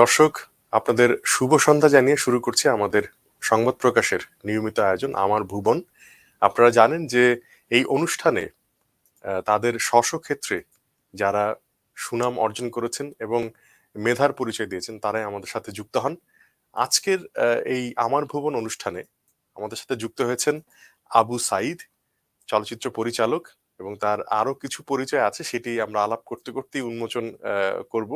দর্শক, আপনাদের শুভ সন্ধ্যা জানিয়ে শুরু করছি আমাদের সংবাদ প্রকাশের নিয়মিত আয়োজন, আমার ভুবন। আপনারা জানেন যে এই অনুষ্ঠানে তাদের স্ব ক্ষেত্রে যারা সুনাম অর্জন করেছেন এবং মেধার পরিচয় দিয়েছেন, তারাই আমাদের সাথে যুক্ত হন। আজকের এই আমার ভুবন অনুষ্ঠানে আমাদের সাথে যুক্ত হয়েছেন আবু সাইদ চলচ্চিত্র পরিচালক, এবং তার আরও কিছু পরিচয় আছে, সেটি আমরা আলাপ করতে করতেই উন্মোচন করব।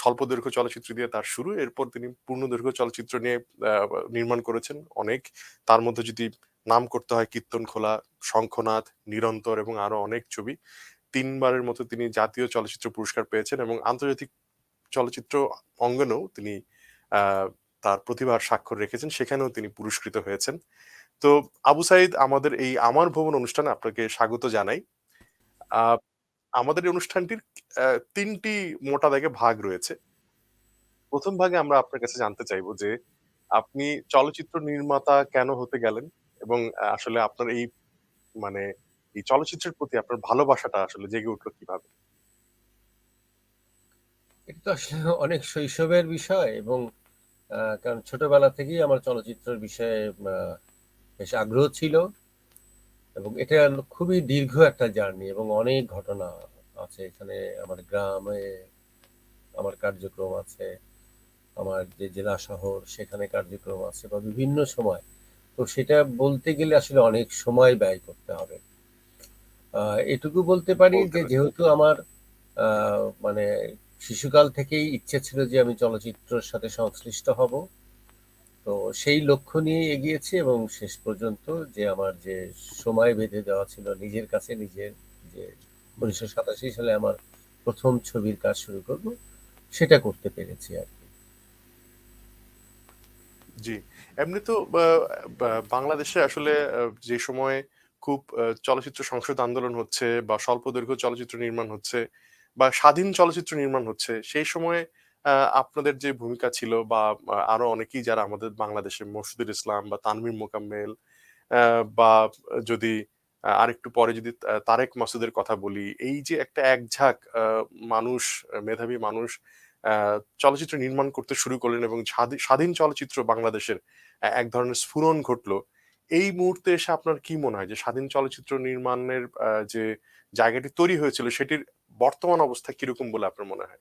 স্বল্প দৈর্ঘ্য চলচ্চিত্র দিয়ে তার শুরু। এরপর তিনি পূর্ণ দৈর্ঘ্য চলচ্চিত্র নিয়ে নির্মাণ করেছেন অনেক। তার মধ্যে যদি নাম করতে হয় কীর্তন খোলা, শঙ্খনাথ, নিরন্তর এবং আরও অনেক ছবি, তিনবারের মতো তিনি জাতীয় চলচ্চিত্র পুরস্কার পেয়েছেন এবং আন্তর্জাতিক চলচ্চিত্র অঙ্গনেও তিনি তার প্রতিভার স্বাক্ষর রেখেছেন। সেখানেও তিনি পুরস্কৃত হয়েছেন। তো আবু সাইদ, আমাদের এই আমার ভবন অনুষ্ঠানে আপনাকে স্বাগত জানাই। আমাদের এই অনুষ্ঠানটির তিনটি মোটা দাগে ভাগ রয়েছে। প্রথম ভাগে আমরা আপনার কাছে জানতে চাইব যে, আপনি চলচ্চিত্র নির্মাতা কেন হতে গেলেন? এবং আসলে আপনার এই মানে এই চলচ্চিত্রের প্রতি আপনার ভালোবাসাটা আসলে জেগে উঠল কীভাবে? এটা তো আসলে অনেক শৈশবের বিষয় এবং কারণ ছোটবেলা থেকেই আমার চলচ্চিত্রের বিষয়ে বেশ আগ্রহ ছিল। এবং এটা খুবই দীর্ঘ একটা জার্নি এবং অনেক ঘটনা আছে এখানে আমার গ্রামে আমার কার্যক্রম আছে আমার যে জেলা শহর সেখানে কার্যক্রম আছে বা বিভিন্ন সময়। তো সেটা বলতে গেলে আসলে অনেক সময় ব্যয় করতে হবে। এটুকু বলতে পারি যে যেহেতু আমার মানে শিশুকাল থেকেই ইচ্ছে ছিল যে আমি চলচ্চিত্রের সাথে সংশ্লিষ্ট হব। তো সেই লক্ষ্য নিয়ে এগিয়েছি এবং শেষ পর্যন্ত যে আমার যে সময় বেঁধে দেওয়া ছিল নিজের কাছে নিজের যে উনিশশো সাতাশি সালে আমার প্রথম ছবির কাজ শুরু করব। সেটা করতে পেরেছি আর কি। জি, এমনি তো বাংলাদেশে আসলে যে সময় খুব চলচ্চিত্র সংসদ আন্দোলন হচ্ছে বা স্বল্প দৈর্ঘ্য চলচ্চিত্র নির্মাণ হচ্ছে বা স্বাধীন চলচ্চিত্র নির্মাণ হচ্ছে, সেই সময়ে আপনাদের যে ভূমিকা ছিল বা আরও অনেকেই যারা আমাদের বাংলাদেশে মসজিদুল ইসলাম বা তানভীর মোকাম্মেল বা যদি আহ, আরেকটু পরে যদি তারেক মাসুদের কথা বলি এই যে একটা একঝাঁক মানুষ মেধাবী মানুষ চলচ্চিত্র নির্মাণ করতে শুরু করলেন এবং স্বাধীন চলচ্চিত্র বাংলাদেশের এক ধরনের স্ফুরণ ঘটলো এই মুহূর্তে এসে আপনার কি মনে হয় যে স্বাধীন চলচ্চিত্র নির্মাণের যে জায়গাটি তৈরি হয়েছিল সেটির বর্তমান অবস্থা কীরকম বলে আপনার মনে হয়?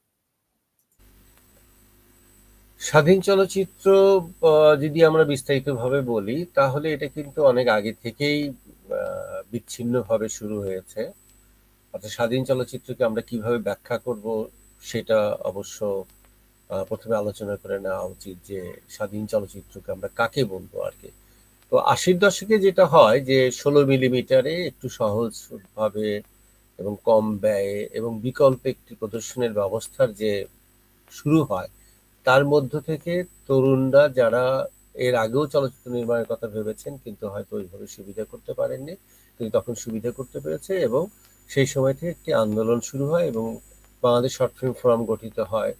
স্বাধীন চলচ্চিত্র যদি আমরা বিস্তারিতভাবে বলি তাহলে এটা কিন্তু অনেক আগে থেকেই বিচ্ছিন্নভাবে শুরু হয়েছে। অর্থাৎ স্বাধীন চলচ্চিত্রকে আমরা কীভাবে ব্যাখ্যা করব সেটা অবশ্য প্রথমে আলোচনা করে নেওয়া উচিত যে স্বাধীন চলচ্চিত্রকে আমরা কাকে বলব আর কি। তো আশির দশকে যেটা হয় যে ষোলো মিলিমিটারে একটু সহজ ভাবে এবং কম ব্যয়ে এবং বিকল্প একটি প্রদর্শনের ব্যবস্থার যে শুরু হয়, তার মধ্য থেকে তরুণরা যারা এর আগেও চলচ্চিত্র নির্মাণের কথা ভেবেছেন, কিন্তু হয়তো ওইভাবে সুবিধা করতে পারেননি। কিন্তু তখন সুবিধা করতে পেরেছে এবং সেই সময় থেকে একটি আন্দোলন শুরু হয় এবং বাংলাদেশ শর্ট ফিল্ম ফোরাম গঠিত হয়।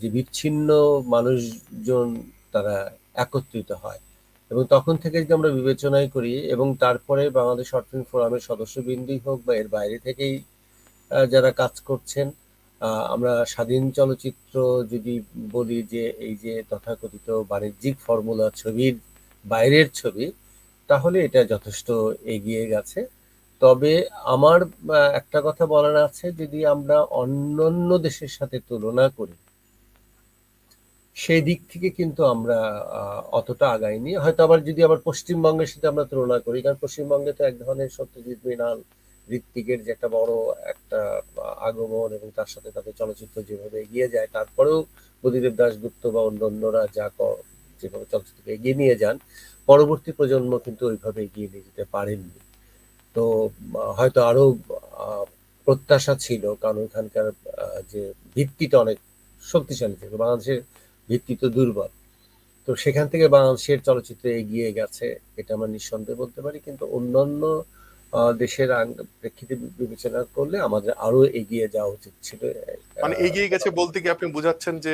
যে বিচ্ছিন্ন মানুষজন তারা একত্রিত হয়। এবং তখন থেকে যদি আমরা বিবেচনাই করি এবং তারপরে বাংলাদেশ শর্ট ফিল্ম ফোরামের সদস্যবৃন্দই হোক বা এর বাইরে থেকেই যারা কাজ করছেন আমরা স্বাধীন চলচ্চিত্র যদি বলি যে এই যে তথাকথিত বাণিজ্যিক ফর্মুলা ছবির বাইরের ছবি, তাহলে এটা যথেষ্ট এগিয়ে গেছে। তবে আমার একটা কথা বলার আছে, যদি আমরা অন্যান্য দেশের সাথে তুলনা করি সেই দিক থেকে কিন্তু আমরা অতটা আগাইনি। হয়তো আবার যদি আবার পশ্চিমবঙ্গের সাথে আমরা তুলনা করি, কারণ পশ্চিমবঙ্গে তো এক ধরনের সত্যজিৎ মৃণাল ঋত্বিকের যে একটা বড় একটা আগমন এবং তার সাথে তাদের চলচ্চিত্র যেভাবে এগিয়ে যায় তারপরেও বুদ্ধিদেব দাশগুপ্ত বা অন্যান্যরা যা যেভাবে চলচ্চিত্রকে এগিয়ে নিয়ে যান পরবর্তী প্রজন্ম কিন্তু ওইভাবে এগিয়ে নিয়ে যেতে পারেননি। তো হয়তো আরও প্রত্যাশা ছিল কারণ ওখানকার আহ, যে ভিত্তিটা অনেক শক্তিশালী ছিল বাংলাদেশের ভিত্তি তো দুর্বল। তো সেখান থেকে বাংলাদেশের চলচ্চিত্র এগিয়ে গেছে এটা আমরা নিঃসন্দেহে বলতে পারি কিন্তু অন্যান্য দেশের প্রেক্ষিতে বিবেচনা করলে আমাদের আরও এগিয়ে যাওয়া উচিত ছিল। মানে এগিয়ে গেছে বলতে কি আপনি বোঝাচ্ছেন যে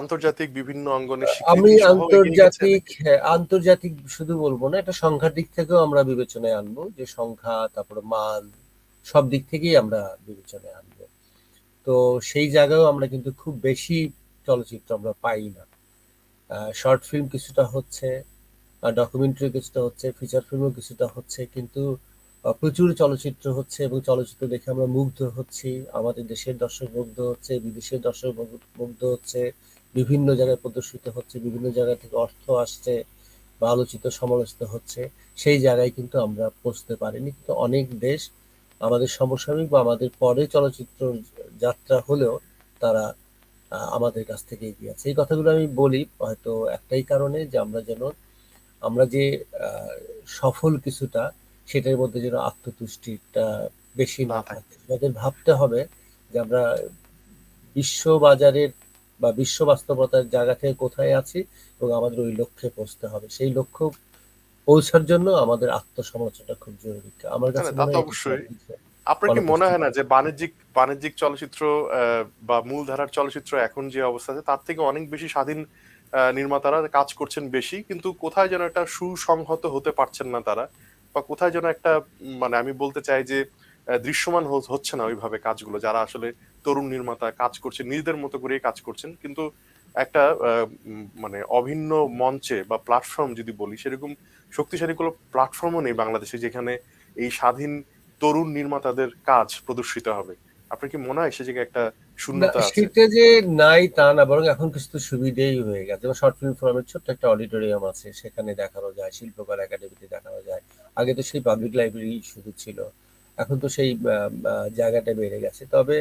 আন্তর্জাতিক বিভিন্ন অঙ্গনের আমি আন্তর্জাতিক হ্যাঁ, আন্তর্জাতিক শুধু বলব না এটা সংখ্যার দিক থেকেও আমরা বিবেচনায় আনব যে সংখ্যা তারপরে মান সব দিক থেকেই আমরা বিবেচনায় আনব। তো সেই জায়গায়ও আমরা কিন্তু খুব বেশি চলচ্চিত্র আমরা পাই না। শর্ট ফিল্ম কিছুটা হচ্ছে ডকুমেন্টারি কিছুটা হচ্ছে ফিচার ফিল্মও কিছুটা হচ্ছে কিন্তু প্রচুর চলচ্চিত্র হচ্ছে এবং চলচ্চিত্র দেখে আমরা মুগ্ধ হচ্ছি। আমাদের দেশের দর্শক মুগ্ধ হচ্ছে, বিদেশের দর্শক মুগ্ধ- হচ্ছে, বিভিন্ন জায়গায় প্রদর্শিত হচ্ছে, বিভিন্ন জায়গা থেকে অর্থ আসছে বা আলোচিত, সমালোচিত হচ্ছে। সেই জায়গায় কিন্তু আমরা পৌঁছতে পারিনি। কিন্তু অনেক দেশ আমাদের সমসাময়িক বা আমাদের পরে চলচ্চিত্র যাত্রা হলেও তারা আমাদের কাছ থেকে এগিয়ে আছে। এই কথাগুলো আমি বলি হয়তো একটাই কারণে যে আমরা যেন, আমরা যে সফল কিছুটা সেটার মধ্যে যেন আত্মতুষ্টিটা বেশি না থাকে। আমাদের ভাবতে হবে যে আমরা বিশ্ব বাজারের বা বিশ্ব বাস্তবতার জায়গা থেকে কোথায় আছি এবং আমাদের ওই লক্ষ্যে পৌঁছতে হবে সেই লক্ষ্য পৌঁছার জন্য আমাদের আত্মসমালোচনা খুব জরুরি আমার কাছে অবশ্যই। আপনার কি মনে হয় না যে বাণিজ্যিক বাণিজ্যিক চলচ্চিত্র আহ, বা মূলধারার চলচ্চিত্র এখন যে অবস্থা আছে তার থেকে অনেক বেশি স্বাধীন নির্মাতারা কাজ করছেন বেশি কিন্তু কোথায় যেন একটা সুসংহত হতে পারছেন না তারা বা কোথায় যেন একটা মানে আমি বলতে চাই যে দৃশ্যমান হচ্ছে না ওইভাবে কাজগুলো। যারা আসলে তরুণ নির্মাতা কাজ করছেন নিজেদের মতো করেই কাজ করছেন। কিন্তু একটা মানে অভিন্ন মঞ্চে বা প্ল্যাটফর্ম যদি বলি সেরকম শক্তিশালী কোনো প্ল্যাটফর্মও নেই বাংলাদেশে যেখানে এই স্বাধীন তরুণ নির্মাতাদের কাজ প্রদর্শিত হবে। আপনার কি মনে হয় সে জায়গায় একটা শূন্যতা আছে? সেটা যে নাই তা না বরং এখন কিছু তো সুবিধেই হয়ে গেছে। যেমন শর্ট ফিল্ম ফোরামের ছোট্ট একটা অডিটোরিয়াম আছে সেখানে দেখানো যায় শিল্পকলা একাডেমিতে দেখানো যায়। আগে তো সেই পাবলিক লাইব্রেরি শুধু ছিল। এখন তো সেই জায়গাটা বেড়ে গেছে। তবে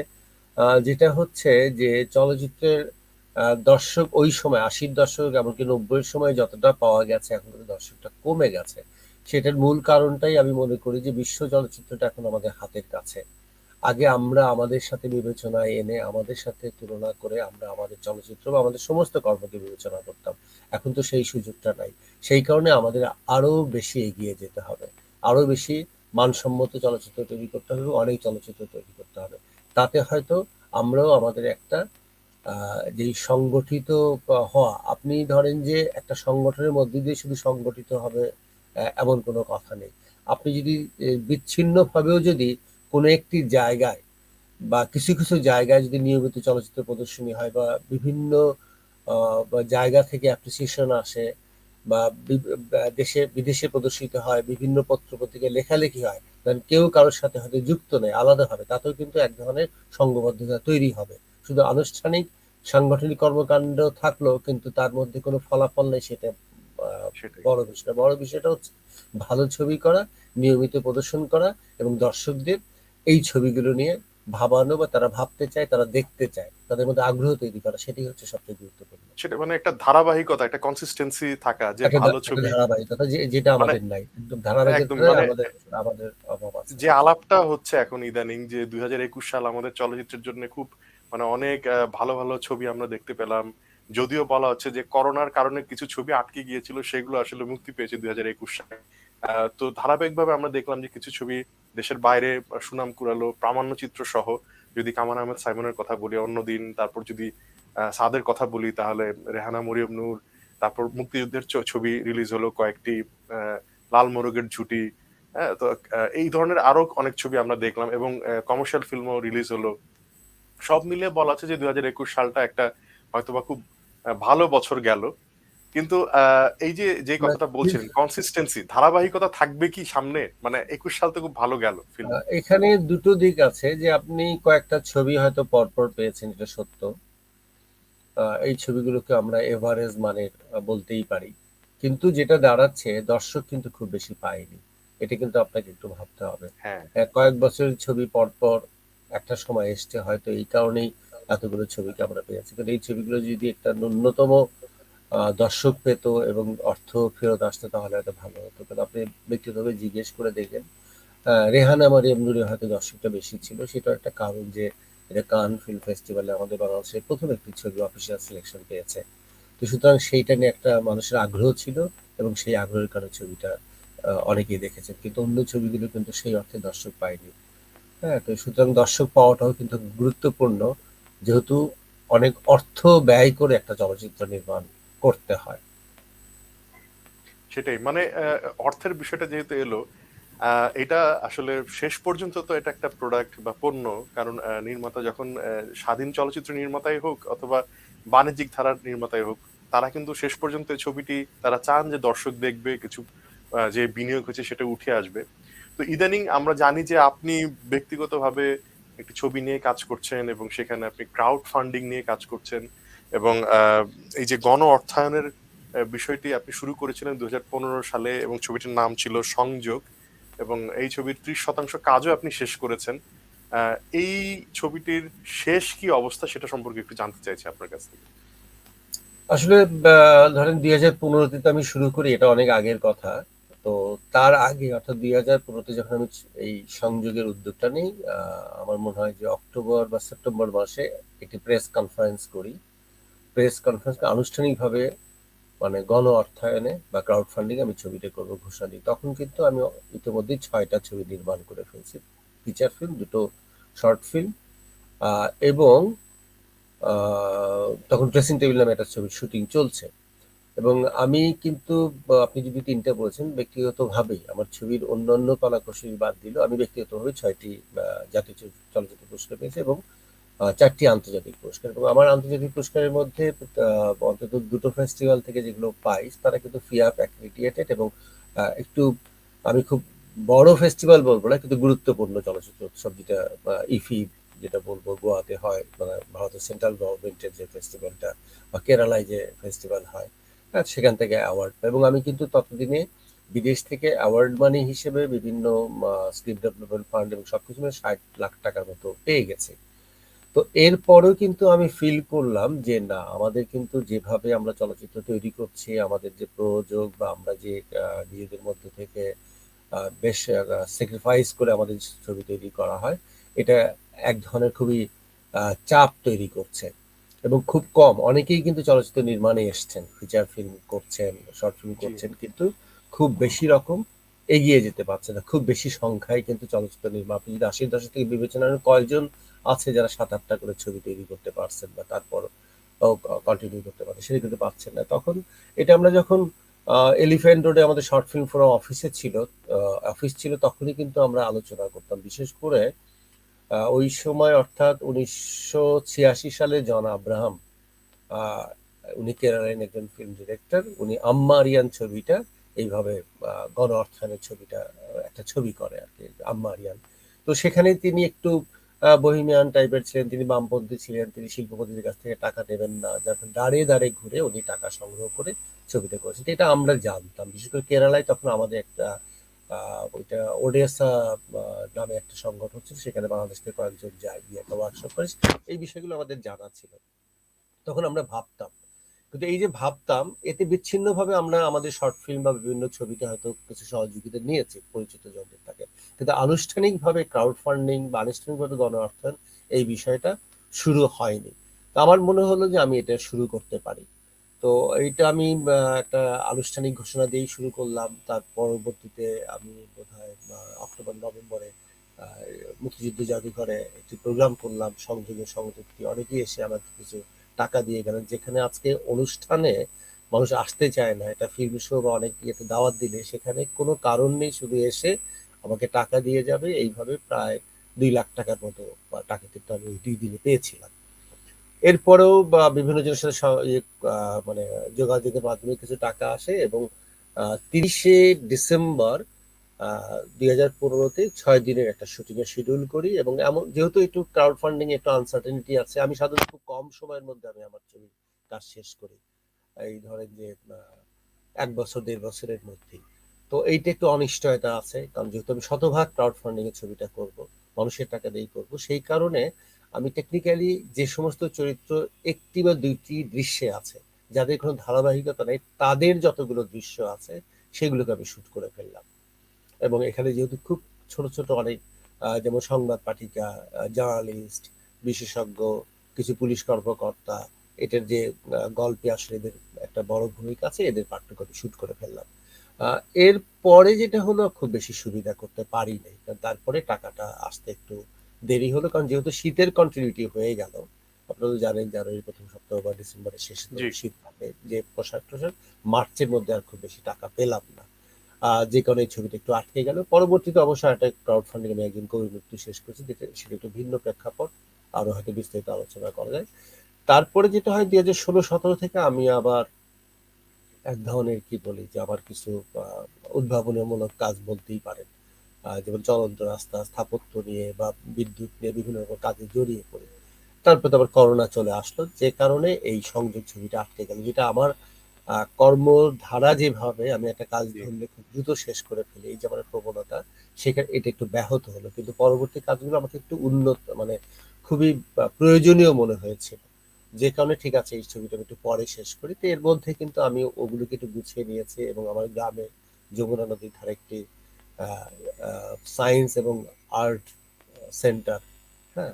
যেটা হচ্ছে যে চলচ্চিত্রের দর্শক ওই সময়, আশির দশক এমনকি নব্বইয়ের সময় যতটা পাওয়া গেছে, এখন দর্শকটা কমে গেছে। সেটার মূল কারণটাই আমি মনে করি যে বিশ্ব চলচ্চিত্রটা এখন আমাদের হাতের কাছে। আগে আমরা আমাদের সাথে বিবেচনায় এনে, আমাদের সাথে তুলনা করে আমরা আমাদের চলচ্চিত্র বা আমাদের সমস্ত কর্মকে বিবেচনা করতাম। এখন তো সেই সুযোগটা নাই। সেই কারণে আমাদের আরও বেশি এগিয়ে যেতে হবে। আরও বেশি মানসম্মত চলচ্চিত্র তৈরি করতে হবে অনেক চলচ্চিত্র তৈরি করতে হবে। তাতে হয়তো আমরাও আমাদের একটা যেই সংগঠিত হওয়া, আপনি ধরেন যে একটা সংগঠনের মধ্যে দিয়ে শুধু সংগঠিত হবে এমন কোনো কথা নেই। আপনি যদি বিচ্ছিন্নভাবেও যদি কোনো একটি জায়গায় বা কিছু কিছু জায়গায় যদি নিয়মিত চলচ্চিত্র প্রদর্শনী হয় বা বিভিন্ন জায়গা থেকে অ্যাপ্রিসিয়েশন আসে বা দেশে বিদেশে প্রদর্শিত হয় বিভিন্ন পত্র পত্রিকায় লেখালেখি হয় কারণ কেউ কারোর সাথে হয়তো যুক্ত নেই আলাদা হবে তাতেও কিন্তু এক ধরনের সংঘবদ্ধতা তৈরি হবে শুধু আনুষ্ঠানিক সাংগঠনিক কর্মকাণ্ড থাকলেও কিন্তু তার মধ্যে কোনো ফলাফল নেই সেটা বড় বিষয় না। বড় বিষয়টা হচ্ছে ভালো ছবি করা নিয়মিত প্রদর্শন করা এবং দর্শকদের এই ছবিগুলো নিয়ে ভাবানো বা তারা ভাবতে চায় তারা দেখতে চায় তাদের মধ্যে আগ্রহ তৈরি করা সেটাই হচ্ছে সবচেয়ে গুরুত্বপূর্ণ। সেটা মানে একটা ধারাবাহিকতা একটা কনসিস্টেন্সি থাকা যে ভালো ছবি। ধারাবাহিকতা যেটা মানে আমাদের নাই একদম ধারাবাহিকতা মানে আমাদের আমাদের অভাব আছে। যে আলাপটা হচ্ছে এখন ইদানিং যে দুই হাজার একুশ সাল আমাদের চলচ্চিত্রের জন্য খুব মানে অনেক ভালো ভালো ছবি আমরা দেখতে পেলাম। যদিও বলা হচ্ছে যে করোনার কারণে কিছু ছবি আটকে গিয়েছিল সেগুলো আসলে মুক্তি পেয়েছে দুই হাজার একুশ সালে। তো ধারাবাহিকভাবে আমরা দেখলাম যে কিছু ছবি দেশের বাইরে সুনাম কুড়ালো প্রামাণ্যচিত্র সহ যদি কামান আহমেদ সাইমনের কথা বলি, অন্যদিন তারপর যদি সাদের কথা বলি, তাহলে রেহানা মরিয়ম নূর, তারপর মুক্তিযুদ্ধের ছবি রিলিজ হলো, কয়েকটি লাল মোরগের ঝুটি হ্যাঁ তো এই ধরনের আরও অনেক ছবি আমরা দেখলাম এবং কমার্শিয়াল ফিল্মও রিলিজ হলো। সব মিলিয়ে বলা আছে যে দুই হাজার একুশ সালটা একটা হয়তোবা খুব ভালো বছর গেল। কিন্তু এই যে যে কথাটা বলছিলেন কনসিস্টেন্সি ধারাবাহিকতা থাকবে কি সামনে? মানে একুশ সাল তো খুব ভালো গেল এখানে দুটো দিক আছে যে আপনি কয়েকটা ছবি হয়তো পরপর পেয়েছেন এটা সত্য। এই ছবিগুলোকে আমরা এভারেজ মানের বলতেই পারি। কিন্তু যেটা দাঁড়াচ্ছে দর্শক কিন্তু খুব বেশি পায়নি। এটা কিন্তু আপনাকে একটু ভাবতে হবে। হ্যাঁ। কয়েক বছরের ছবি পরপর একটা সময় এসছে হয়তো এই কারণেই এতগুলো ছবিকে আমরা পেয়েছি। কিন্তু এই ছবিগুলো যদি একটা ন্যূনতম দর্শক পেত এবং অর্থ ফেরত আসতো তাহলে হয়তো ভালো হতো। কিন্তু আপনি ব্যক্তিগতভাবে জিজ্ঞেস করে দেখেন। রেহান আমার মারিয়াম নূরে হয়তো দর্শকটা বেশি ছিল। সেটা একটা কারণ যে এটা কান ফিল্ম ফেস্টিভ্যালে আমাদের বাংলাদেশের প্রথম একটি ছবি অফিসিয়াল সিলেকশন পেয়েছে। তো সুতরাং সেইটা নিয়ে একটা মানুষের আগ্রহ ছিল এবং সেই আগ্রহের কারণে ছবিটা অনেকেই দেখেছেন। কিন্তু অন্য ছবিগুলো কিন্তু সেই অর্থে দর্শক পায়নি। হ্যাঁ তো সুতরাং দর্শক পাওয়াটাও কিন্তু গুরুত্বপূর্ণ। যেহেতু অনেক অর্থ ব্যয় করে একটা চলচ্চিত্র নির্মাণ করতে হয়। সেটাই। মানে অর্থের বিষয়টা যেহেতু এলো এটা আসলে শেষ পর্যন্ত তো এটা একটা প্রোডাক্ট বা পণ্য, কারণ নির্মাতা যখন স্বাধীন চলচ্চিত্র নির্মাতাই হোক অথবা বাণিজ্যিক ধারার নির্মাতাই হোক, তারা কিন্তু শেষ পর্যন্ত ছবিটি তারা চান যে দর্শক দেখবে, কিছু যে বিনিয়োগ হয়েছে সেটা উঠে আসবে। তো ইদানিং আমরা জানি যে আপনি ব্যক্তিগতভাবে একটি ছবি নিয়ে কাজ করছেন এবং সেখানে আপনি ক্রাউড ফান্ডিং নিয়ে কাজ করছেন। এবং এই যে গণ অর্থায়নের বিষয়টি আপনি শুরু করেছিলেন দু সালে এবং ছবিটির নাম ছিল সংযোগ এবং এই ছবির ত্রিশ শতাংশ কাজও আপনি শেষ করেছেন। এই ছবিটির শেষ কি অবস্থা সেটা সম্পর্কে একটু জানতে চাইছি আপনার কাছ থেকে। আসলে ধরেন দুই হাজার পনেরোতে তো আমি শুরু করি, এটা অনেক আগের কথা। তো তার আগে, অর্থাৎ দুই হাজার পনেরোতে যখন আমি এই সংযোগের উদ্যোগটা নেই আমার মনে হয় যে অক্টোবর বা সেপ্টেম্বর মাসে একটি প্রেস কনফারেন্স করি। প্রেস কনফারেন্স আনুষ্ঠানিকভাবে মানে গণ অর্থায়নে বা ক্রাউড ফান্ডিং আমি ছবিটা করব ঘোষণা দিই। তখন কিন্তু আমি ইতিমধ্যেই ছয়টা ছবি নির্মাণ করে ফেলছি। ফিচার ফিল্ম দুটো শর্ট ফিল্ম এবং তখন ড্রেসিং টেবিল নামে একটা ছবির শুটিং চলছে। এবং আমি কিন্তু, আপনি যদি তিনটা বলেছেন, ব্যক্তিগতভাবেই আমার ছবির অন্যান্য কলাকৌশলী বাদ দিল আমি ব্যক্তিগতভাবে ছয়টি জাতীয় চল- চলচ্চিত্র পুরস্কার পেয়েছি এবং চারটি আন্তর্জাতিক পুরস্কার। এবং আমার আন্তর্জাতিক পুরস্কারের মধ্যে অন্তত দুটো ফেস্টিভ্যাল থেকে যেগুলো পাই, তারা কিন্তু ফিয়াপ অ্যাক্রিডিয়েটেড এবং একটু আমি খুব বড় ফেস্টিভ্যাল বলব না, কিন্তু গুরুত্বপূর্ণ চলচ্চিত্র উৎসব যেটা ইফি যেটা বলব, গোয়াতে হয় মানে ভারতের সেন্ট্রাল গভর্নমেন্টের যে ফেস্টিভ্যালটা বা কেরালায় যে ফেস্টিভ্যাল হয় হ্যাঁ সেখান থেকে অ্যাওয়ার্ড এবং আমি কিন্তু ততদিনে বিদেশ থেকে অ্যাওয়ার্ড মানি হিসেবে বিভিন্ন স্ক্রিপ্ট ডেভেলপমেন্ট ফান্ড এবং সবকিছু মিলে ষাট লাখ টাকার মতো পেয়ে গেছি। তো এরপরেও কিন্তু আমি ফিল করলাম যে না আমাদের কিন্তু যেভাবে আমরা চলচ্চিত্র তৈরি করছি আমাদের যে প্রযোগ বা আমরা যে নিজেদের মধ্যে থেকে বেশ স্যাক্রিফাইস করে আমাদের ছবি তৈরি করা হয় এটা এক ধরনের খুবই আহ, চাপ তৈরি করছে এবং খুব কম। অনেকেই কিন্তু চলচ্চিত্র নির্মাণে এসছেন ফিচার ফিল্ম করছেন শর্ট ফিল্ম করছেন কিন্তু খুব বেশি রকম। এগিয়ে যেতে পারছে না। খুব বেশি সংখ্যায় কিন্তু চলচ্চিত্র আপনি যদি আশির দশক থেকে বিবেচনা করেন কয়জন আছে যারা সাত আটটা করে ছবি তৈরি করতে পারছেন বা তারপর কন্টিনিউ করতে পারছে সেটা কিন্তু পাচ্ছেন না। তখন এটা আমরা যখন এলিফ্যান্ট রোডে আমাদের শর্ট ফিল্ম ফোরাম অফিসে ছিল অফিস ছিল, তখনই কিন্তু আমরা আলোচনা করতাম। বিশেষ করে ওই সময় অর্থাৎ উনিশশো ছিয়াশি সালে জন আব্রাহাম উনি কেরালার একজন ফিল্ম ডিরেক্টর উনি আম্মারিয়ান ছবিটা এইভাবে গণ অর্থায়নের ছবিটা, একটা ছবি করে আর কি আম্মারিয়ান তো সেখানে তিনি একটু বহিমিয়ান টাইপের ছিলেন, তিনি বামপন্থী ছিলেন, তিনি শিল্পপতিদের কাছ থেকে টাকা নেবেন না, যার দাঁড়িয়ে দাঁড়িয়ে ঘুরে উনি টাকা সংগ্রহ করে ছবিটা করেছেন। এটা আমরা জানতাম, বিশেষ করে কেরালায় তখন আমাদের একটা ওইটা ওডেসা নামে একটা সংগঠন ছিল, সেখানে বাংলাদেশ থেকে কয়েকজন যায় গিয়ে একটা ওয়ার্কশপ করে এই বিষয়গুলো আমাদের জানা ছিল। তখন আমরা ভাবতাম কিন্তু এই যে ভাবতাম, এতে বিচ্ছিন্নভাবে আমরা আমাদের শর্ট ফিল্ম বা বিভিন্ন ছবিতে হয়তো কিছু সহযোগিতা নিয়েছি, পরিচিত জনদের থাকে। কিন্তু আনুষ্ঠানিকভাবে ক্রাউড ফান্ডিং বা আনুষ্ঠানিকভাবে গণ অর্থায়ন এই বিষয়টা শুরু হয়নি। তো আমার মনে হলো যে আমি এটা শুরু করতে পারি। তো এইটা আমি একটা আনুষ্ঠানিক ঘোষণা দিয়েই শুরু করলাম। তার পরবর্তীতে আমি বোধহয় অক্টোবর, নভেম্বরে মুক্তিযুদ্ধ জাদুঘরে একটি প্রোগ্রাম করলাম। সংযোগের সংযুক্তি। অনেকেই এসে আমাকে কিছু টাকা দিয়ে গেলেন যেখানে আজকে অনুষ্ঠানে মানুষ আসতে চায় না এটা ফিল্ম শো বা অনেক ইয়েতে দাওয়াত দিলে সেখানে কোনো কারণ নেই শুধু এসে আমাকে টাকা দিয়ে যাবে এইভাবে প্রায় দুই লাখ টাকার মতো টাকা কিন্তু আমি দুই দিনে পেয়েছিলাম। এরপরেও বা বিভিন্ন জনের সাথে ইয়ে, মানে যোগাযোগের মাধ্যমে কিছু টাকা আসে এবং তিরিশে ডিসেম্বর দুই হাজার পনেরোতে ছয় দিনের একটা শুটিং শিডিউল করি এবং এমন, যেহেতু একটু ক্রাউড ফান্ডিং একটু আনসার্টেনিটি আছে, আমি সাধারণত খুব কম সময়ের মধ্যে আমি আমার ছবি কাজ শেষ করি। এই ধরেন যে এক বছর, দেড় বছরের মধ্যেই। তো এইটা একটু অনিশ্চয়তা আছে, কারণ যেহেতু আমি শতভাগ ক্রাউড ফান্ডিং এর ছবিটা করব, মানুষের টাকা দিয়েই করব, সেই কারণে আমি টেকনিক্যালি যে সমস্ত চরিত্র একটি বা দুইটি দৃশ্যে আছে, যাদের কোনো ধারাবাহিকতা নেই, তাদের যতগুলো দৃশ্য আছে, সেগুলোকে আমি শুট করে ফেললাম। এবং এখানে যেহেতু খুব ছোট ছোট অনেক যেমন সংবাদ পাঠিকা জার্নালিস্ট বিশেষজ্ঞ কিছু পুলিশ কর্মকর্তা এটার যে গল্পে আসলে এদের একটা বড় ভূমিকা আছে এদের পাঠ্যক্রম শুট করে ফেললাম। এর পরে যেটা হলো খুব বেশি সুবিধা করতে পারি নাই তারপরে টাকাটা আসতে একটু দেরি হলো কারণ যেহেতু শীতের কন্টিনিউটি হয়ে গেল আপনারা তো জানেন জানুয়ারির প্রথম সপ্তাহ বা ডিসেম্বরের শেষ শীত থাকে যে পোশাক টোশাক মার্চের মধ্যে আর খুব বেশি টাকা পেলাম না। যে কারণে এই ছবিটা একটু আটকে গেল। পরবর্তীতে অবশ্যই একটা ক্রাউড ফান্ডিং আমি একজন কবি মৃত্যু শেষ করেছি, যেটা সেটা একটু ভিন্ন প্রেক্ষাপট। আরও হয়তো বিস্তারিত আলোচনা করা যায়। তারপরে যেটা হয়, দুই হাজার ষোলো, সতেরো থেকে আমি আবার এক ধরনের কি বলি, যে আবার কিছু উদ্ভাবনীমূলক কাজ বলতেই পারেন। যেমন চলন্ত রাস্তা, স্থাপত্য নিয়ে বা বিদ্যুৎ নিয়ে বিভিন্ন রকম কাজে জড়িয়ে পড়ি। তারপর তো আবার করোনা চলে আসলো। যে কারণে এই সংযোগ ছবিটা আটকে গেল, যেটা আমার কর্মধারা যেভাবে আমি একটা কাজ ধরলে খুব দ্রুত শেষ করে ফেলি এই যে আমার প্রবণতা সেখানে এটা একটু ব্যাহত হলো। কিন্তু পরবর্তী কাজগুলো আমাকে একটু উন্নত মানে খুবই প্রয়োজনীয় মনে হয়েছিল যে কারণে ঠিক আছে এই ছবিটা আমি একটু পরে শেষ করি। তো এর মধ্যে কিন্তু আমি ওগুলোকে একটু গুছিয়ে নিয়েছি এবং আমার গ্রামে যমুনা নদীর ধারে একটি সায়েন্স এবং আর্ট সেন্টার হ্যাঁ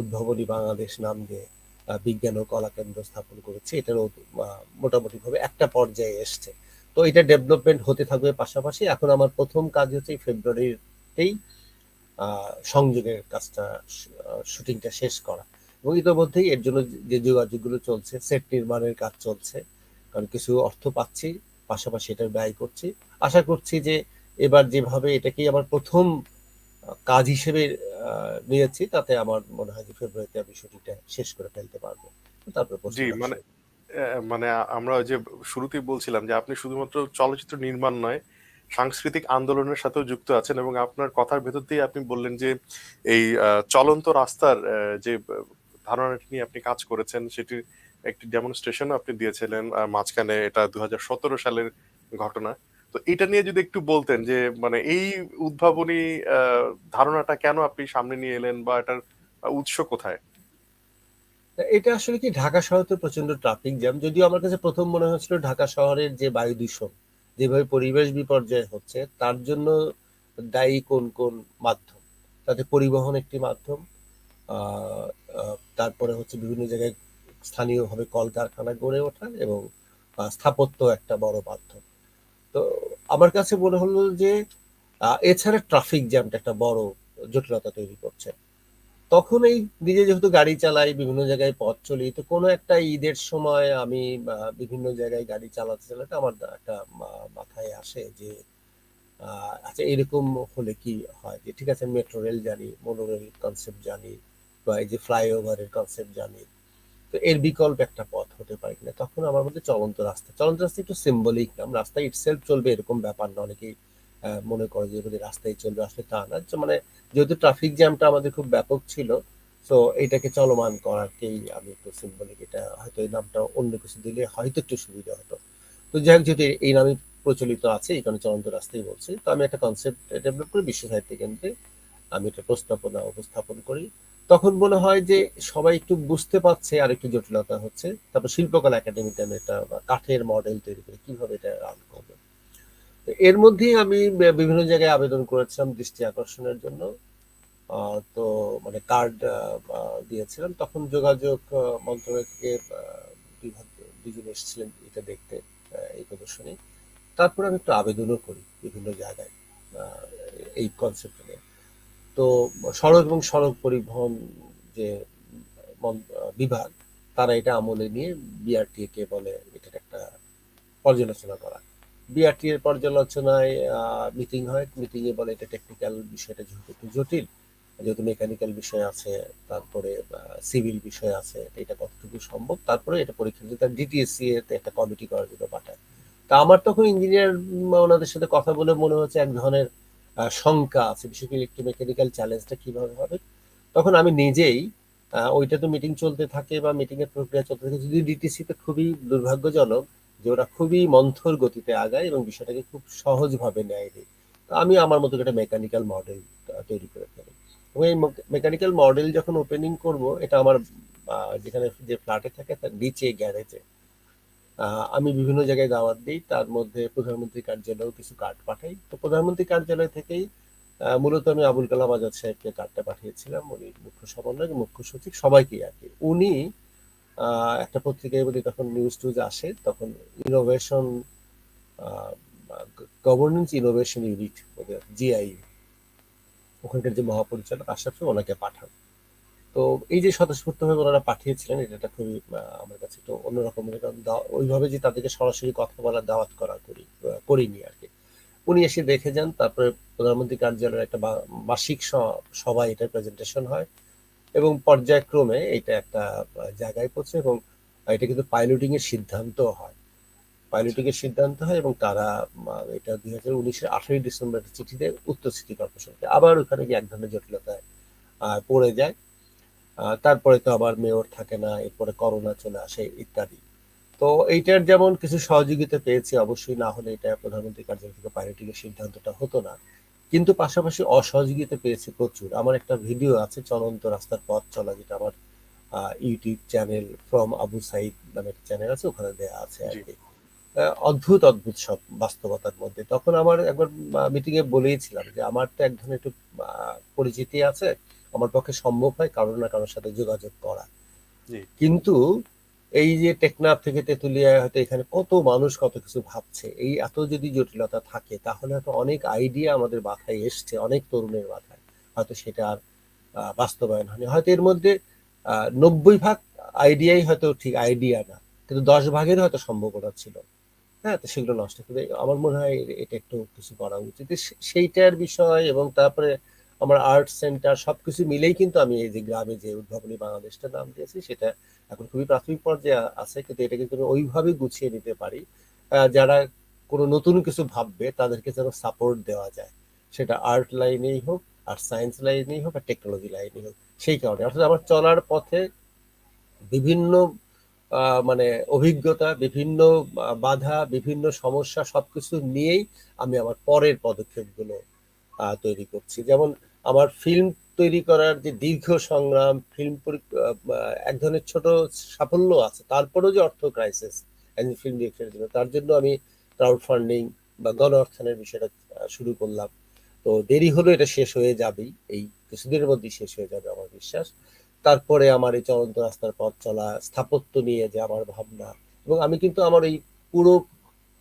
উদ্ভাবনী বাংলাদেশ নাম দিয়ে বিজ্ঞান ও কলা কেন্দ্র স্থাপন করেছে, এটারও মোটামুটি ভাবে একটা পর্যায়ে এসছে। তো এটা ডেভেলপমেন্ট হতে থাকবে পাশাপাশি। এখন আমার প্রথম কাজ হচ্ছে ফেব্রুয়ারিতেই সংযোগের কাজটা শুটিংটা শেষ করা। এবং ইতিমধ্যেই এর জন্য যে যোগাযোগগুলো চলছে, সেট নির্মাণের কাজ চলছে, কারণ কিছু অর্থ পাচ্ছি, পাশাপাশি এটার ব্যয় করছি। আশা করছি যে এবার যেভাবে এটাকেই আমার প্রথম কাজ হিসেবে নিয়েছি তাতে আমার মনে হয় যে ফেব্রুয়ারিতে আমি শুটিংটা শেষ করে ফেলতে পারব। তারপর জি মানে মানে আমরা যে শুরুতেই বলছিলাম যে আপনি শুধুমাত্র চলচ্চিত্র নির্মাণ নয় সাংস্কৃতিক আন্দোলনের সাথেও যুক্ত আছেন এবং আপনার কথার ভেতর দিয়ে আপনি বললেন যে এই চলন্ত রাস্তার যে ধারণাটি নিয়ে আপনি কাজ করেছেন সেটির একটি ডেমনস্ট্রেশনও আপনি দিয়েছিলেন মাঝখানে এটা দু হাজার সতেরো সালের ঘটনা। তো এটা নিয়ে যদি একটু বলতেন যে মানে এই উদ্ভাবনী ধারণাটা কেন আপনি সামনে নিয়ে এলেন বা এটার উৎস কোথায়? এটা আসলে কি ঢাকা শহরে তো প্রচণ্ড ট্রাফিক জ্যাম যদিও আমার কাছে প্রথম মনে হচ্ছিল ঢাকা শহরের যে বায়ু দূষণ, যেভাবে পরিবেশ বিপর্যয় হচ্ছে, তার জন্য দায়ী কোন কোন মাধ্যম? তাতে পরিবহন একটি মাধ্যম তারপরে হচ্ছে বিভিন্ন জায়গায় স্থানীয়ভাবে কলকারখানা গড়ে ওঠা এবং স্থাপত্য একটা বড় মাধ্যম। তো আমার কাছে মনে হলো যে এছাড়া ট্রাফিক জ্যামটা একটা বড় জটিলতা তৈরি করছে। তখন এই নিজে যেহেতু গাড়ি চালাই, বিভিন্ন জায়গায় পথ চলি, তো কোনো একটা ঈদের সময় আমি বিভিন্ন জায়গায় গাড়ি চালাতে চালাতে আমার একটা মাথায় আসে যে আচ্ছা এরকম হলে কি হয় যে, ঠিক আছে মেট্রো রেল জানি মোনোরেল কনসেপ্ট জানি, বা এই যে ফ্লাইওভারের কনসেপ্ট জানি তো এর বিকল্প একটা পথ হতে পারে কিনা। তখন আমার মধ্যে চলন্ত রাস্তা। চলন্ত রাস্তা একটু সিম্বলিক নাম রাস্তা ইটসেলফ চলবে এরকম ব্যাপার না। অনেকেই মনে করে যে রাস্তায় চলবে, আসলে তা না। মানে যেহেতু ট্রাফিক জ্যামটা আমাদের খুব ব্যাপক ছিল তো এটাকে চলমান করাকেই আমি একটু সিম্বলিক এটা হয়তো এই নামটা অন্য কিছু দিলে হয়তো একটু সুবিধা হতো। তো যাই হোক, যেহেতু এই নামই প্রচলিত আছে, এই কারণে চলন্ত রাস্তাই বলছি। তো আমি একটা কনসেপ্ট ডেভেলপ করি বিশ্ব সাহিত্য কেন্দ্রে। আমি একটা প্রস্তাবনা উপস্থাপন করি। তখন মনে হয় যে সবাই একটু বুঝতে পারছে আর একটু জটিলতা হচ্ছে। তারপর শিল্পকলা একাডেমিতে আমি একটা কাঠের মডেল তৈরি করে কীভাবে এটা রান করবে। এর মধ্যেই আমি বিভিন্ন জায়গায় আবেদন করেছিলাম দৃষ্টি আকর্ষণের জন্য। তো মানে কার্ড দিয়েছিলাম। তখন যোগাযোগ মন্ত্রণালয় থেকে বিভাগ, দুজন এসেছিলেন এটা দেখতে এই প্রদর্শনী। তারপর আমি একটু আবেদনও করি বিভিন্ন জায়গায় এই কনসেপ্ট তো সড়ক এবং সড়ক পরিবহন যে বিভাগ, তারা এটা আমলে নিয়ে বিআরটিএ কে বলে এটার একটা পর্যালোচনা করা। বিআরটি এর পর্যালোচনায় মিটিং হয়। মিটিং এ বলে এটা টেকনিক্যাল বিষয়টা যেহেতু একটু জটিল, যেহেতু মেকানিক্যাল বিষয় আছে, তারপরে সিভিল বিষয় আছে, এটা কতটুকু সম্ভব, তারপরে এটা পরীক্ষা দিতে ডিটিএসসি এতে একটা কমিটি করার জন্য পাঠায়। তা আমার তখন ইঞ্জিনিয়ার ওনাদের সাথে কথা বলে মনে হচ্ছে এক ধরনের শঙ্কা আছে বিশেষ করে একটু মেকানিক্যাল চ্যালেঞ্জটা কীভাবে হবে? তখন আমি নিজেই ওইটা তো মিটিং চলতে থাকে বা মিটিং এর প্রক্রিয়া চলতে থাকে, যদি ডিটিসি তে খুবই দুর্ভাগ্যজনক যে ওরা খুবই মন্থর গতিতে আগায় এবং বিষয়টাকে খুব সহজভাবে নেয় নি। তো আমি আমার মতো একটা মেকানিক্যাল মডেল তৈরি করে ফেলি। এবং এই মেকানিক্যাল মডেল যখন ওপেনিং করব, এটা আমার যেখানে যে ফ্ল্যাটে থাকে, তার নিচে গ্যারেজে আমি বিভিন্ন জায়গায় দাওয়াত দিই। তার মধ্যে প্রধানমন্ত্রী কার্যালয়েও কিছু কার্ড পাঠাই। তো প্রধানমন্ত্রী কার্যালয় থেকেই মূলত আমি আবুল কালাম আজাদ সাহেবকে কার্ডটা পাঠিয়েছিলাম। উনি মুখ্য সমন্বয়ক, মুখ্য সচিব, সবাইকেই আর কি। উনি একটা পত্রিকায় বলি তখন নিউজ টুজ আসে, তখন innovation governance innovation unit GI ওখানকার যে মহাপরিচালক সাহেব, ওনাকে পাঠান। তো এই যে স্বতঃস্ফূর্তভাবে ওনারা পাঠিয়েছিলেন, এটা একটা খুবই আমার কাছে একটু অন্যরকম ওইভাবে যে তাদেরকে সরাসরি কথা বলার দাওয়াত করা করি করিনি আর কি। উনি এসে দেখে যান, তারপরে প্রধানমন্ত্রী কার্যালয়ের একটা বার্ষিক স- সভায় এটা প্রেজেন্টেশন হয় এবং পর্যায়ক্রমে এটা একটা জায়গায় পৌঁছে এবং এটা কিন্তু পাইলটিং এর সিদ্ধান্ত হয়। পাইলটিং এর সিদ্ধান্ত হয় এবং তারা এটা দুই হাজার উনিশের আঠারোই ডিসেম্বর একটা চিঠি দেয় উত্তর সিটি কর্পোরেশনকে আবার ওখানে গিয়ে এক ধরনের জটিলতায় পড়ে যায়। তারপরে তো আবার মেয়র থাকে না এরপরে করোনা চলে আসে ইত্যাদি। তো এইটার যেমন কিছু সহযোগিতা পেয়েছি অবশ্যই না হলে এটা প্রধানমন্ত্রী কার্যালয় থেকে পাইলটিং এর সিদ্ধান্তটা হতো না। কিন্তু পাশাপাশি অসহযোগিতা পেয়েছি প্রচুর। আমার একটা ভিডিও আছে চলন্ত রাস্তার পথ চলা যেটা আমার YouTube channel from Abu Said নামে একটা চ্যানেল আছে ওখানে দেওয়া আছে আর কি। অদ্ভুত অদ্ভুত সব বাস্তবতার মধ্যে। তখন আমার একবার মিটিং এ বলেইছিলাম যে আমার তো এক ধরনের একটু পরিচিতি আছে আমার পক্ষে সম্ভব হয় কারোর না কারোর সাথে যোগাযোগ করা। কিন্তু এই যে টেকনাফ থেকে তেতুলিয়া হয়তো এখানে কত মানুষ কত কিছু ভাবছে এই এত যদি জটিলতা থাকে তাহলে হয়তো অনেক আইডিয়া আমাদের মাথায় এসছে অনেক তরুণের মাথায়। হয়তো সেটা আর বাস্তবায়ন হয়নি। হয়তো এর মধ্যে আহ, নব্বই ভাগ আইডিয়াই হয়তো ঠিক আইডিয়া না কিন্তু দশ ভাগের হয়তো সম্ভাবনা ছিল। হ্যাঁ তো সেগুলো নষ্ট করে আমার মনে হয় এটা একটু কিছু করা উচিত। সেইটার বিষয় এবং তারপরে আমার আর্ট সেন্টার সবকিছু মিলেই কিন্তু আমি এই যে গ্রামে যে উদ্ভাবনী বাংলাদেশটা নাম দিয়েছি, সেটা এখন খুবই প্রাথমিক পর্যায়ে আছে, কিন্তু এটাকে কিন্তু ওইভাবে গুছিয়ে নিতে পারি। যারা কোনো নতুন কিছু ভাববে, তাদেরকে যেন সাপোর্ট দেওয়া যায়। সেটা আর্ট লাইনেই হোক, আর সায়েন্স লাইনেই হোক, আর টেকনোলজি লাইনেই হোক, সেই কারণে। অর্থাৎ আমার চলার পথে বিভিন্ন মানে অভিজ্ঞতা, বিভিন্ন বাধা, বিভিন্ন সমস্যা সবকিছু নিয়েই আমি আমার পরের পদক্ষেপগুলো তৈরি করছি। যেমন আমার ফিল্ম তৈরি করার যে দীর্ঘ সংগ্রাম ফিল্ম এক ধরনের ছোট সাফল্য আছে। তারপরেও যে অর্থ ক্রাইসিস একজন ফিল্ম ডিরেক্টরের জন্য, তার জন্য আমি ক্রাউড ফান্ডিং বা গণ অর্থায়নের বিষয়টা শুরু করলাম। তো দেরি হলো, এটা শেষ হয়ে যাবেই। এই কিছুদিনের মধ্যেই শেষ হয়ে যাবে আমার বিশ্বাস। তারপরে আমার এই চলন্ত রাস্তার পথ চলা, স্থাপত্য নিয়ে যে আমার ভাবনা, এবং আমি কিন্তু আমার এই পুরো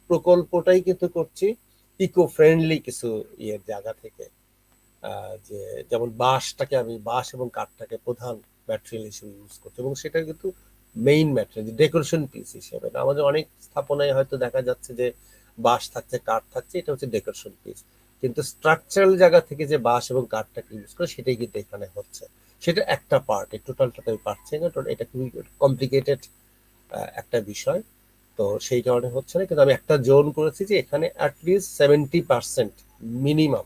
প্রকল্পটাই কিন্তু করছি। ইকো ফ্রেন্ডলি কিছু ইয়ের জায়গা থেকে যে যেমন বাঁশটাকে আমি, বাঁশ এবং কাঠটাকে প্রধান ম্যাটেরিয়াল হিসেবে ইউজ করছি এবং সেটা কিন্তু মেইন ম্যাটেরিয়াল ডেকোরেশন পিস হিসেবে। আমাদের অনেক স্থাপনায় হয়তো দেখা যাচ্ছে যে বাঁশ থাকছে, কাঠ থাকছে, এটা হচ্ছে ডেকোরেশন পিস কিন্তু স্ট্রাকচারাল জায়গা থেকে যে বাঁশ এবং কাঠটাকে ইউজ করে, সেটাই কিন্তু এখানে হচ্ছে। সেটা একটা পার্ট এই টোটালটাতে আমি পারছি না এটা খুবই কমপ্লিকেটেড একটা বিষয়। তো সেই কারণে হচ্ছে না কিন্তু আমি একটা জোন করেছি যে এখানে অ্যাটলিস্ট সেভেন্টি পার্সেন্ট মিনিমাম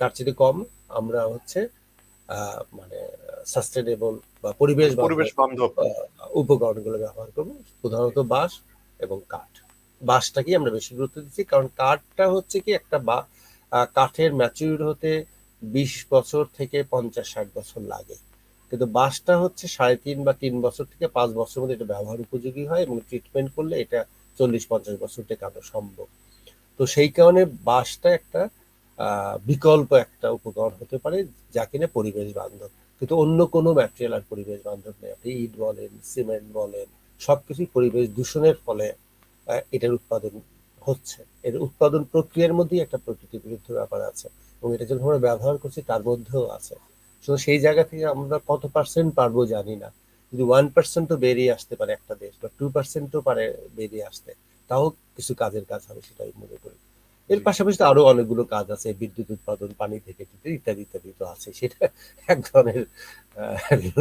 তার চেয়ে কম আমরা হচ্ছে মানে সাস্টেনেবল বা পরিবেশ পরিবেশ বান্ধব। উপকরণগুলো ব্যবহার করব প্রধানত বাঁশ এবং কাঠ। বাঁশটাকেই আমরা বেশি গুরুত্ব দিচ্ছি কারণ কাঠটা হচ্ছে কি একটা বা কাঠের ম্যাচিউর হতে বিশ বছর থেকে পঞ্চাশ ষাট বছর লাগে। কিন্তু বাঁশটা হচ্ছে সাড়ে তিন বা তিন বছর থেকে পাঁচ বছরের মধ্যে এটা ব্যবহার উপযোগী হয় এবং ট্রিটমেন্ট করলে এটা চল্লিশ, পঞ্চাশ বছর টেকানো সম্ভব। তো সেই কারণে বাঁশটা একটা বিকল্প একটা উপকরণ হতে পারে যা কিনা পরিবেশ বান্ধব। কিন্তু অন্য কোনো ম্যাটেরিয়াল আর পরিবেশ বান্ধব নেই। আপনি ইট বলেন সিমেন্ট বলেন, সবকিছুই পরিবেশ দূষণের ফলে এটার উৎপাদন হচ্ছে। এর উৎপাদন প্রক্রিয়ার মধ্যেই একটা প্রকৃতি বিরুদ্ধ ব্যাপার আছে এবং এটা যখন আমরা ব্যবহার করছি তার মধ্যেও আছে। তো সেই জায়গা থেকে আমরা কত পার্সেন্ট পারব জানি না। যদি ওয়ান পার্সেন্ট তো বেরিয়ে আসতে পারে একটা দেশ, বা টু পার্সেন্ট পার্সেন্টও পারে বেরিয়ে আসতে, তাও কিছু কাজের কাজ হবে সেটাই মনে করি। এর পাশাপাশি তো আরও অনেকগুলো কাজ আছে বিদ্যুৎ উৎপাদন পানি থেকে ইত্যাদি ইত্যাদি তো আছে। সেটা এক ধরনের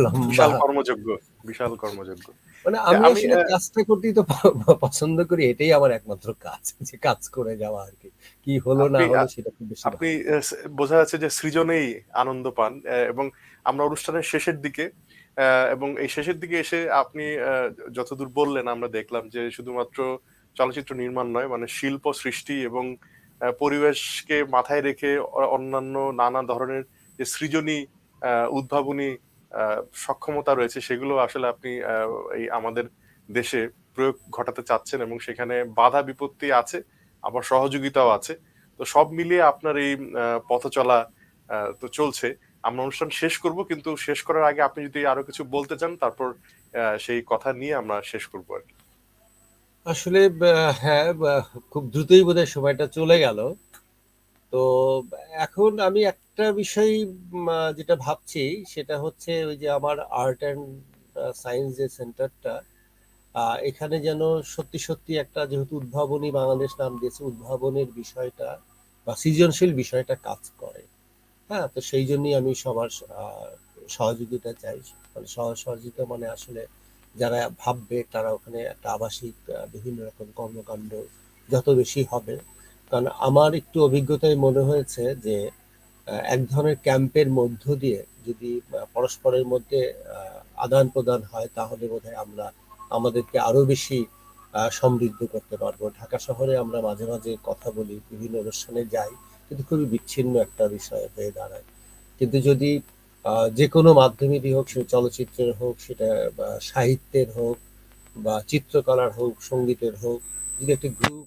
লম্বা বিশাল কর্মযোগ্য বিশাল কর্মযোগ্য। মানে আমি আসলে কাজটা করতেই তো পছন্দ করি এটাই আমার একমাত্র কাজ যে কাজ করে যাওয়া আর কি। কি হলো না হলো সেটা খুব বেশি আপনি বোঝা যাচ্ছে যে সৃজনেই আনন্দ পান এবং আমরা অনুষ্ঠানের শেষের দিকে আহ, এবং এই শেষের দিকে এসে আপনি আহ, যতদূর বললেন আমরা দেখলাম যে শুধুমাত্র চলচ্চিত্র নির্মাণ নয় মানে শিল্প সৃষ্টি এবং পরিবেশকে মাথায় রেখে অন্যান্য নানা ধরনের যে সৃজনী উদ্ভাবনী সক্ষমতা রয়েছে সেগুলো আসলে আপনি এই আমাদের দেশে প্রয়োগ ঘটাতে চাচ্ছেন এবং সেখানে বাধা বিপত্তি আছে, আবার সহযোগিতাও আছে তো সব মিলিয়ে আপনার এই পথ চলা তো চলছে আমরা অনুষ্ঠান শেষ করব, কিন্তু শেষ করার আগে আপনি যদি আরও কিছু বলতে চান, তারপর সেই কথা নিয়ে আমরা শেষ করব আর কি। আসলে হ্যাঁ খুব দ্রুতই বোধহয় সময়টা চলে গেল। তো, এখন আমি একটা বিষয় যেটা ভাবছি, সেটা হচ্ছে ওই যে আমার আর্ট অ্যান্ড সায়েন্স যে সেন্টারটা এখানে যেন সত্যি সত্যি একটা যেহেতু উদ্ভাবনী বাংলাদেশ নাম দিয়েছে, উদ্ভাবনের বিষয়টা বা সৃজনশীল বিষয়টা কাজ করে। হ্যাঁ তো সেই জন্যই আমি সবার সহযোগিতা চাই। মানে সহ- সহযোগিতা মানে আসলে যারা ভাববে তারা ওখানে একটা আবাসিক বিভিন্ন রকম কর্মকাণ্ড যত বেশি হবে। কারণ আমার একটু অভিজ্ঞতায় মনে হয়েছে যে এক ধরনের ক্যাম্পের মধ্য দিয়ে যদি পরস্পরের মধ্যে আদান প্রদান হয়, তাহলে বোধহয় আমরা আমাদেরকে আরও বেশি সমৃদ্ধ করতে পারব। ঢাকা শহরে আমরা মাঝে মাঝে কথা বলি, বিভিন্ন অনুষ্ঠানে যাই, কিন্তু খুবই বিচ্ছিন্ন একটা বিষয় হয়ে দাঁড়ায়। কিন্তু যদি যে কোনো মাধ্যমেরই হোক, সে চলচ্চিত্রের হোক, সেটা, বা সাহিত্যের হোক, বা চিত্রকলার হোক, সঙ্গীতের হোক, যদি একটা গ্রুপ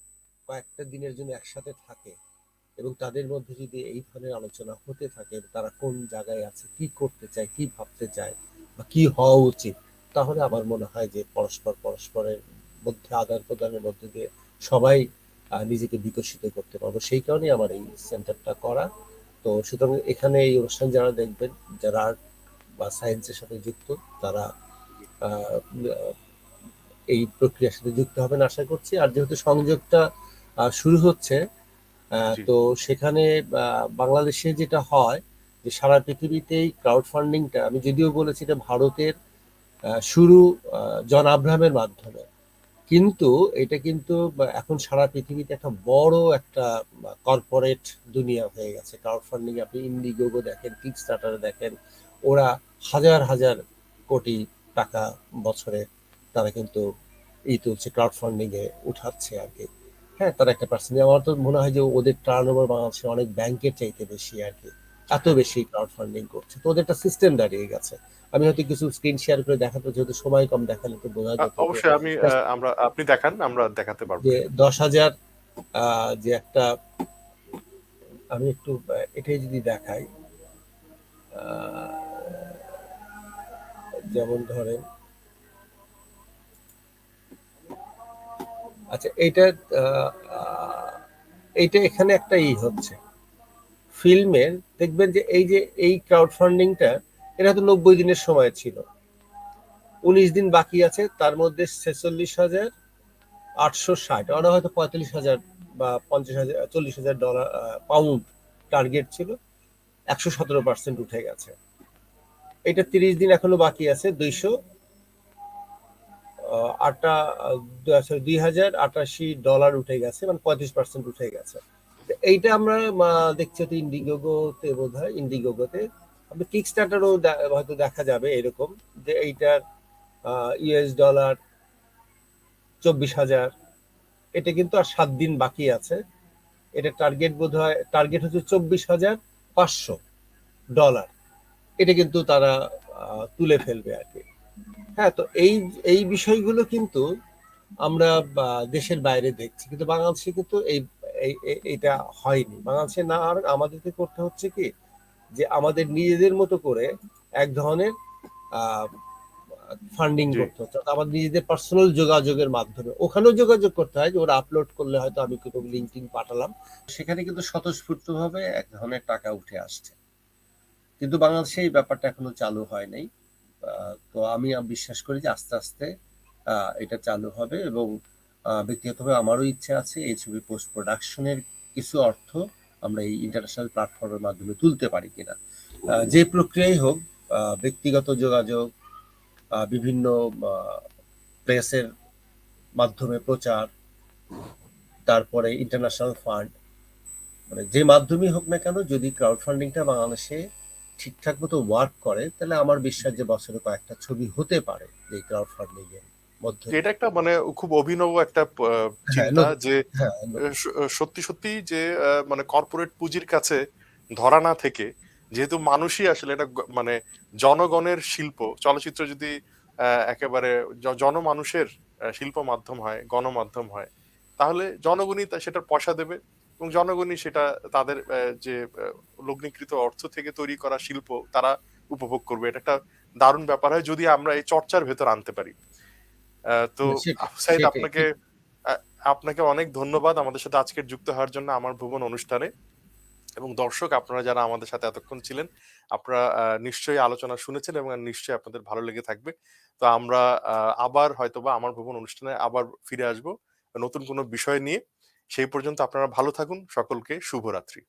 কয়েকটা দিনের জন্য একসাথে থাকে এবং তাদের মধ্যে যদি এই ধরনের আলোচনা হতে থাকে, তারা কোন জায়গায় আছে, কি করতে চায়, কি ভাবতে চায়, বা কি হওয়া উচিত, তাহলে আমার মনে হয় যে পরস্পর পরস্পরের মধ্যে আদান প্রদানের মধ্যে দিয়ে সবাই নিজেকে বিকশিত করতে পারব। সেই কারণেই আমার এই সেন্টারটা করা। তো সুতরাং এখানে এই অনুষ্ঠান যারা দেখবেন যারা আর্ট বা সায়েন্সের সাথে যুক্ত তারা এই প্রক্রিয়ার সাথে যুক্ত হবেন আশা করছি। আর যেহেতু সংযোগটা শুরু হচ্ছে তো সেখানে বাংলাদেশে যেটা হয় যে সারা পৃথিবীতেই ক্রাউড ফান্ডিংটা আমি যদিও বলেছি এটা ভারতের শুরু জন আব্রাহামের মাধ্যমে। কিন্তু এটা কিন্তু এখন সারা পৃথিবীতে একটা বড় একটা কর্পোরেট দুনিয়া হয়ে গেছে। ক্রাউড ফান্ডিং আপনি ইন্ডিগোগো দেখেন কিক স্টার্টারে দেখেন, ওরা হাজার হাজার কোটি টাকা বছরে তারা কিন্তু ই তুলছে ক্রাউড ফান্ডিং এ উঠাচ্ছে আর কি। হ্যাঁ তার একটা পার্সেন্ট আমার তো মনে হয় যে ওদের টার্ন ওভার বাংলাদেশে অনেক ব্যাংকের চাইতে বেশি আর কি। এত বেশি ক্রাউড ফান্ডিং করছে। তো ওদের একটা সিস্টেম দাঁড়িয়ে গেছে। আমি হয়তো কিছু স্ক্রিন শেয়ার করে দেখাতে যেহেতু সময় কম দেখালে তো বোঝা আ- যেত যে অবশ্যই আমি আমরা আপনি দেখান আমরা দেখাতে পারব। যে দশ হাজার আহ, যে একটা আমি একটু এটাই যদি দেখাই যেমন ধরেন আচ্ছা এইটা এইটা এখানে একটা ই হচ্ছে। ফিল্মের, দেখবেন যে এই যে এই ক্রাউড ফান্ডিংটা এটা তো নব্বই দিনের সময় ছিল। উনিশ দিন বাকি আছে, তার মধ্যে ছেচল্লিশ হাজার আটশো ষাট, ওরা হয়তো পঁয়তাল্লিশ হাজার বা পঞ্চাশ হাজার, চল্লিশ হাজার ডলার পাউন্ড টার্গেট ছিল। একশো সতেরো পার্সেন্ট উঠে গেছে। এটা তিরিশ দিন এখনও বাকি আছে, দুইশো আটা দুই হাজার আটাশি ডলার উঠে গেছে মানে পঁয়ত্রিশ পার্সেন্ট উঠে গেছে। এইটা আমরা দেখছি হয়তো ইন্ডিগোগোতে বোধ হয় ইন্ডিগোগোতে আপনি কিক স্টার্টারও হয়তো দেখা যাবে এরকম যে এইটার ইউএস ডলার চব্বিশ হাজার। এটা কিন্তু আর সাত দিন বাকি আছে। এটা টার্গেট বোধ হয় টার্গেট হচ্ছে চব্বিশ হাজার পাঁচশো ডলার এটা কিন্তু তারা তুলে ফেলবে আর কি। হ্যাঁ তো এই এই বিষয়গুলো কিন্তু আমরা দেশের বাইরে দেখছি। কিন্তু বাংলাদেশে কিন্তু এই- এটা হয়নি। বাংলাদেশে না আর আমাদেরকে করতে হচ্ছে কি? যে আমাদের নিজেদের মতো করে এক ধরনের ফান্ডিং করতে হচ্ছে। আমাদের নিজেদের পার্সোনাল যোগাযোগের মাধ্যমে। ওখানেও যোগাযোগ করতে হয় যে ওরা আপলোড করলে হয়তো আমি কোনো লিঙ্কিং পাঠালাম। সেখানে কিন্তু স্বতঃস্ফূর্ত ভাবে এক ধরনের টাকা উঠে আসছে। কিন্তু বাংলাদেশে এই ব্যাপারটা এখনও চালু হয় নাই। আহ, তো আমি বিশ্বাস করি যে আস্তে আস্তে আহ, এটা চালু হবে এবং ব্যক্তিগতভাবে আমারও ইচ্ছে আছে এই ছবি পোস্ট প্রোডাকশনের কিছু অর্থ আমরা এই ইন্টারন্যাশনাল প্ল্যাটফর্মের মাধ্যমে তুলতে পারি কিনা। যে প্রক্রিয়াই হোক ব্যক্তিগত যোগাযোগ বিভিন্ন প্রেসের মাধ্যমে প্রচার, তারপরে ইন্টারন্যাশনাল ফান্ড মানে যে মাধ্যমেই হোক না কেন, যদি ক্রাউড ফান্ডিংটা বাংলাদেশে ঠিকঠাক মতো ওয়ার্ক করে, তাহলে আমার বিশ্বাস যে বছরে কয়েকটা ছবি হতে পারে এই ক্রাউড ফান্ডিং এর মধ্যে। এটা একটা মানে খুব অভিনব একটা হ্যাঁ, চিন্তা যে হ্যাঁ সত্যি সত্যি যে মানে কর্পোরেট পুঁজির কাছে ধরা না থেকে যেহেতু মানুষই আসলে এটা মানে জনগণের শিল্প চলচ্চিত্র যদি একেবারে জনমানুষের শিল্প মাধ্যম হয় গণমাধ্যম হয় তাহলে জনগণই সেটার পয়সা দেবে এবং জনগণই সেটা তাদের যে লগ্নিকৃত অর্থ থেকে তৈরি করা শিল্প তারা উপভোগ করবে। এটা একটা দারুণ ব্যাপার হয় যদি আমরা এই চর্চার ভেতর আনতে পারি। তো সাইদ আপনাকে আপনাকে অনেক ধন্যবাদ আমাদের সাথে আজকের যুক্ত হওয়ার জন্য আমার ভুবন অনুষ্ঠানে। এবং দর্শক আপনারা যারা আমাদের সাথে এতক্ষণ ছিলেন আপনারা নিশ্চয়ই আলোচনা শুনেছেন এবং নিশ্চয়ই আপনাদের ভালো লেগে থাকবে। তো আমরা আহ, আবার হয়তোবা আমার ভুবন অনুষ্ঠানে আবার ফিরে আসব নতুন কোনো বিষয় নিয়ে। সেই পর্যন্ত আপনারা ভালো থাকুন। সকলকে শুভরাত্রি।